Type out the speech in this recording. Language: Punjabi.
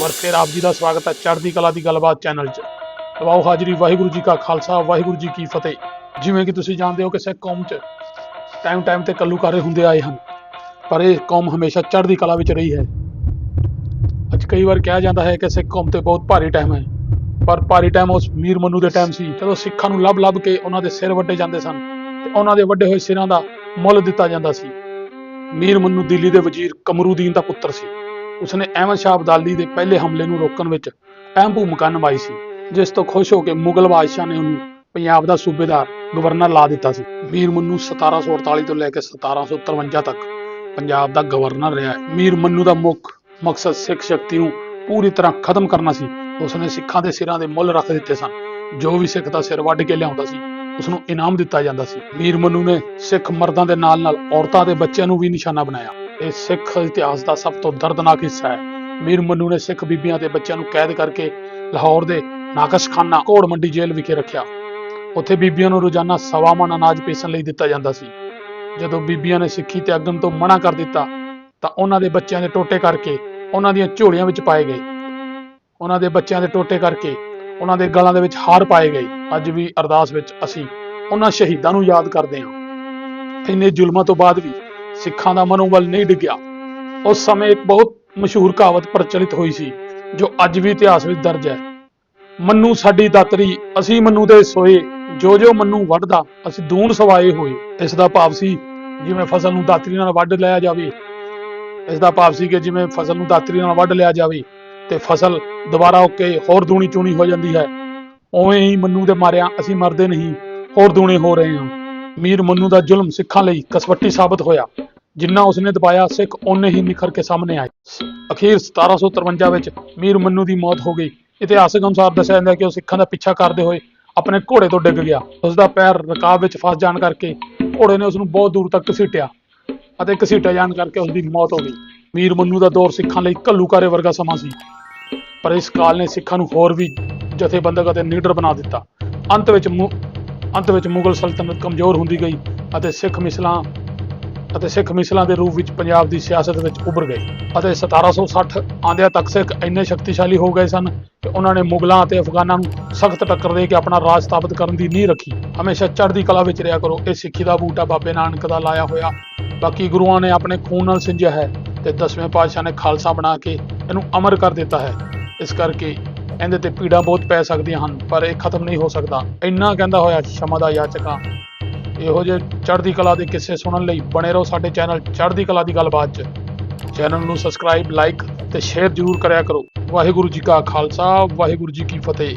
ਵਾਰ ਫਿਰ ਆਪ ਜੀ ਦਾ ਸਵਾਗਤ ਹੈ ਚੜ੍ਹਦੀ ਕਲਾ ਦੀ ਗੱਲਬਾਤ ਚੈਨਲ 'ਚ। ਲਵਾਓ ਹਾਜ਼ਰੀ, ਵਾਹਿਗੁਰੂ ਜੀ ਕਾ ਖਾਲਸਾ, ਵਾਹਿਗੁਰੂ ਜੀ ਕੀ ਫਤਿਹ। ਜਿਵੇਂ ਕਿ ਤੁਸੀਂ ਜਾਣਦੇ ਹੋ ਕਿ ਸਿੱਖ ਕੌਮ 'ਚ ਟਾਈਮ ਟਾਈਮ ਤੇ ਕੱਲੂਕਾਰੇ ਹੁੰਦੇ ਆਏ ਹਨ। ਪਰ ਇਹ ਕੌਮ ਹਮੇਸ਼ਾ ਚੜ੍ਹਦੀ ਕਲਾ ਵਿੱਚ ਰਹੀ ਹੈ। ਅੱਜ ਕਈ ਵਾਰ ਕਿਹਾ ਜਾਂਦਾ ਹੈ ਕਿ ਸਿੱਖ ਕੌਮ ਤੇ ਬਹੁਤ ਭਾਰੀ ਟਾਈਮ ਹੈ। ਪਰ ਭਾਰੀ ਟਾਈਮ ਉਸ ਮੀਰ ਮੰਨੂ ਦੇ ਟਾਈਮ ਸੀ, ਜਦੋਂ ਸਿੱਖਾਂ ਨੂੰ ਲੱਭ ਲੱਭ ਕੇ ਉਹਨਾਂ ਦੇ ਸਿਰ ਵੱਡੇ ਜਾਂਦੇ ਸਨ ਤੇ ਉਹਨਾਂ ਦੇ ਵੱਡੇ ਹੋਏ ਸਿਰਾਂ ਦਾ ਮੁੱਲ ਦਿੱਤਾ ਜਾਂਦਾ ਸੀ। ਮੀਰ ਮੰਨੂ ਦਿੱਲੀ ਦੇ ਵਜ਼ੀਰ ਕਮਰੂਦੀਨ ਦਾ ਪੁੱਤਰ ਸੀ। ਉਸਨੇ ਅਹਿਮਦ ਸ਼ਾਹ ਅਬਦਾਲੀ ਦੇ ਪਹਿਲੇ ਹਮਲੇ ਨੂੰ ਰੋਕਣ ਵਿੱਚ ਅਹਿਮ ਭੂਮਿਕਾ ਨਿਭਾਈ ਸੀ, ਜਿਸ ਤੋਂ ਖੁਸ਼ ਹੋ ਕੇ ਮੁਗਲ ਬਾਦਸ਼ਾਹ ਨੇ ਉਹਨੂੰ ਪੰਜਾਬ ਦਾ ਸੂਬੇਦਾਰ, ਗਵਰਨਰ ਲਾ ਦਿੱਤਾ ਸੀ। ਮੀਰ ਮੰਨੂ 1748 ਤੋਂ ਲੈ ਕੇ 1753 ਤੱਕ ਪੰਜਾਬ ਦਾ ਗਵਰਨਰ ਰਿਹਾ ਮੀਰ ਮੰਨੂ ਦਾ ਮੁੱਖ ਮਕਸਦ ਸਿੱਖ ਸ਼ਕਤੀ ਨੂੰ ਪੂਰੀ ਤਰ੍ਹਾਂ ਖਤਮ ਕਰਨਾ ਸੀ। ਉਸਨੇ ਸਿੱਖਾਂ ਦੇ ਸਿਰਾਂ ਦੇ ਮੁੱਲ ਰੱਖ ਦਿੱਤੇ ਸਨ। ਜੋ ਵੀ ਸਿੱਖ ਦਾ ਸਿਰ ਵੱਢ ਕੇ ਲਿਆਉਂਦਾ ਸੀ ਉਸ ਨੂੰ ਇਨਾਮ ਦਿੱਤਾ ਜਾਂਦਾ ਸੀ। ਮੀਰ ਮੰਨੂ ਨੇ ਸਿੱਖ ਮਰਦਾਂ ਦੇ ਨਾਲ ਨਾਲ ਔਰਤਾਂ ਦੇ ਬੱਚਿਆਂ ਨੂੰ ਵੀ ਨਿਸ਼ਾਨਾ ਬਣਾਇਆ। ਇਹ ਸਿੱਖ ਇਤਿਹਾਸ ਦਾ ਸਭ ਤੋਂ ਦਰਦਨਾਕ ਹਿੱਸਾ ਹੈ। ਮੀਰ ਮੰਨੂ ਨੇ ਸਿੱਖ ਬੀਬੀਆਂ ਤੇ ਬੱਚਿਆਂ ਨੂੰ ਕੈਦ ਕਰਕੇ ਲਾਹੌਰ ਦੇ ਨਾਕਸ਼ਖਾਨਾ ਘੋੜ ਮੰਡੀ ਜੇਲ੍ਹ ਵਿਖੇ ਰੱਖਿਆ। ਉੱਥੇ ਬੀਬੀਆਂ ਨੂੰ ਰੋਜ਼ਾਨਾ ਸਵਾ ਮਣ ਅਨਾਜ ਪੇਸ਼ਣ ਲਈ ਦਿੱਤਾ ਜਾਂਦਾ ਸੀ। ਜਦੋਂ ਬੀਬੀਆਂ ਨੇ ਸਿੱਖੀ ਤਿਆਗਣ ਤੋਂ ਮਨਾ ਕਰ ਦਿੱਤਾ, ਤਾਂ ਉਹਨਾਂ ਦੇ ਬੱਚਿਆਂ ਦੇ ਟੋਟੇ ਕਰਕੇ ਉਹਨਾਂ ਦੀਆਂ ਝੋਲੀਆਂ ਵਿੱਚ ਪਾਏ ਗਏ। ਉਹਨਾਂ ਦੇ ਬੱਚਿਆਂ ਦੇ ਟੋਟੇ ਕਰਕੇ ਉਹਨਾਂ ਦੇ ਗਲਾਂ ਦੇ ਵਿੱਚ ਹਾਰ ਪਾਏ ਗਏ। ਅੱਜ ਵੀ ਅਰਦਾਸ ਵਿੱਚ ਅਸੀਂ ਉਹਨਾਂ ਸ਼ਹੀਦਾਂ ਨੂੰ ਯਾਦ ਕਰਦੇ ਹਾਂ। ਇੰਨੇ ਜ਼ੁਲਮਾਂ ਤੋਂ ਬਾਅਦ ਵੀ ਸਿੱਖਾਂ ਦਾ ਮਨੋਬਲ ਨਹੀਂ ਡਿੱਗਿਆ। ਉਸ ਸਮੇਂ ਇੱਕ ਬਹੁਤ ਮਸ਼ਹੂਰ ਕਹਾਵਤ ਪ੍ਰਚਲਿਤ ਹੋਈ ਸੀ, ਜੋ ਅੱਜ ਵੀ ਇਤਿਹਾਸ ਵਿੱਚ ਦਰਜ ਹੈ। ਮੰਨੂ ਸਾਡੀ ਦਾਤਰੀ, ਅਸੀਂ ਮੰਨੂ ਦੇ ਸੋਏ, ਜੋ ਜੋ ਮੰਨੂ ਵੱਢਦਾ, ਅਸੀਂ ਦੂਣ ਸਵਾਏ ਹੋਏ। ਇਸ ਦਾ ਭਾਵ ਸੀ ਜਿਵੇਂ ਫਸਲ ਨੂੰ ਦਾਤਰੀ ਨਾਲ ਵੱਢ ਲਿਆ ਜਾਵੇ। ਇਸ ਦਾ ਭਾਵ ਸੀ ਕਿ ਜਿਵੇਂ ਫਸਲ ਨੂੰ ਦਾਤਰੀ ਨਾਲ ਵੱਢ ਲਿਆ ਜਾਵੇ, ਤੇ ਫਸਲ ਦੁਬਾਰਾ ਉੱਕੇ ਹੋਰ ਦੂਣੀ ਚੂਣੀ ਹੋ ਜਾਂਦੀ ਹੈ। ਉਵੇਂ ਹੀ ਮੰਨੂ ਦੇ ਮਾਰਿਆ ਅਸੀਂ ਮਰਦੇ ਨਹੀਂ, ਹੋਰ ਦੂਣੇ ਹੋ ਰਹੇ ਹਾਂ। ਮੀਰ ਮੰਨੂ ਦਾ ਜ਼ੁਲਮ ਸਿੱਖਾਂ ਲਈ ਕਸਵੱਟੀ ਸਾਬਤ ਹੋਇਆ। ਜਿੰਨਾ ਉਸਨੇ ਦਬਾਇਆ, ਸਿੱਖ ਓਨੇ ਹੀ ਨਿਖਰ ਕੇ ਸਾਹਮਣੇ ਆਏ। ਅਖੀਰ 1753 ਵਿੱਚ ਮੀਰ ਮੰਨੂ ਦੀ ਮੌਤ ਹੋ ਗਈ। ਇਤਿਹਾਸਕ ਅਨੁਸਾਰ ਦੱਸਿਆ ਜਾਂਦਾ ਕਿ ਉਹ ਸਿੱਖਾਂ ਦਾ ਪਿੱਛਾ ਕਰਦੇ ਹੋਏ ਆਪਣੇ ਘੋੜੇ ਤੋਂ ਡਿੱਗ ਗਿਆ। ਉਸ ਦਾ ਪੈਰ ਰਕਾਬ ਵਿੱਚ ਫਸ ਜਾਣ ਕਰਕੇ ਘੋੜੇ ਨੇ ਉਸ ਨੂੰ ਬਹੁਤ ਦੂਰ ਤੱਕ ਘਸੀਟਿਆ ਅਤੇ ਘਸੀਟਿਆ ਜਾਣ ਕਰਕੇ ਉਸ ਦੀ ਮੌਤ ਹੋ ਗਈ। ਮੀਰ ਮੰਨੂ ਦਾ ਦੌਰ ਸਿੱਖਾਂ ਲਈ ਘੱਲੂਕਾਰੇ ਵਰਗਾ ਸਮਾਂ ਸੀ। ਪਰ ਇਸ ਕਾਲ ਨੇ ਸਿੱਖਾਂ ਨੂੰ ਹੋਰ ਵੀ ਜਥੇਬੰਦਕ ਅਤੇ ਨੀਡਰ ਬਣਾ ਦਿੱਤਾ। ਅੰਤ ਵਿੱਚ ਮੁ- ਅੰਤ ਵਿੱਚ ਮੁਗਲ ਸਲਤਨਤ ਕਮਜ਼ੋਰ ਹੁੰਦੀ ਗਈ ਅਤੇ ਸਿੱਖ ਮਿਸਲਾਂ ਅਤੇ ਸਿੱਖ ਮਿਸਲਾਂ ਦੇ ਰੂਪ ਵਿੱਚ ਪੰਜਾਬ ਦੀ ਸਿਆਸਤ ਵਿੱਚ ਉੱਭਰ ਗਏ ਅਤੇ 1760 ਆਂਦਿਆਂ ਤੱਕ ਸਿੱਖ ਇੰਨੇ ਸ਼ਕਤੀਸ਼ਾਲੀ ਹੋ ਗਏ ਸਨ ਕਿ ਉਹਨਾਂ ਨੇ ਮੁਗਲਾਂ ਅਤੇ ਅਫਗਾਨਾਂ ਨੂੰ ਸਖਤ ਟੱਕਰ ਦੇ ਕੇ ਆਪਣਾ ਰਾਜ ਸਥਾਪਿਤ ਕਰਨ ਦੀ ਨੀਂਹ ਰੱਖੀ। ਹਮੇਸ਼ਾ ਚੜ੍ਹਦੀ ਕਲਾ ਵਿੱਚ ਰਿਹਾ ਕਰੋ। ਇਹ ਸਿੱਖੀ ਦਾ ਬੂਟਾ ਬਾਬੇ ਨਾਨਕ ਦਾ ਲਾਇਆ ਹੋਇਆ। ਬਾਕੀ ਗੁਰੂਆਂ ਨੇ ਆਪਣੇ ਖੂਨ ਨਾਲ ਸਿੰਜਿਆ ਹੈ ਤੇ ਦਸਵੇਂ ਪਾਤਸ਼ਾਹ ਨੇ ਖਾਲਸਾ ਬਣਾ ਕੇ ਇਹਨੂੰ ਅਮਰ ਕਰ ਦਿੱਤਾ ਹੈ। ਇਸ ਕਰਕੇ ਇਹਦੇ ਤੇ ਪੀੜਾਂ ਬਹੁਤ ਪੈ ਸਕਦੀਆਂ ਹਨ, ਪਰ ਇਹ ਖਤਮ ਨਹੀਂ ਹੋ ਸਕਦਾ। ਇੰਨਾ ਕਹਿੰਦਾ ਹੋਇਆ ਸ਼ਮਾ ਦਾ ਯਾਚਕਾਂ ਇਹੋ ਜਿਹੇ ਚੜ੍ਹਦੀ ਕਲਾ ਦੇ ਕਿੱਸੇ ਸੁਣਨ ਲਈ ਬਣੇ ਰਹੋ ਸਾਡੇ ਚੈਨਲ ਚੜ੍ਹਦੀ ਕਲਾ ਦੀ ਗੱਲਬਾਤ 'ਚ। ਚੈਨਲ ਨੂੰ ਸਬਸਕ੍ਰਾਈਬ ਲਾਈਕ ਤੇ ਸ਼ੇਅਰ ਜ਼ਰੂਰ ਕਰਿਆ ਕਰੋ। ਵਾਹਿਗੁਰੂ ਜੀ ਕਾ ਖਾਲਸਾ, ਵਾਹਿਗੁਰੂ ਜੀ ਕੀ ਫਤਿਹ।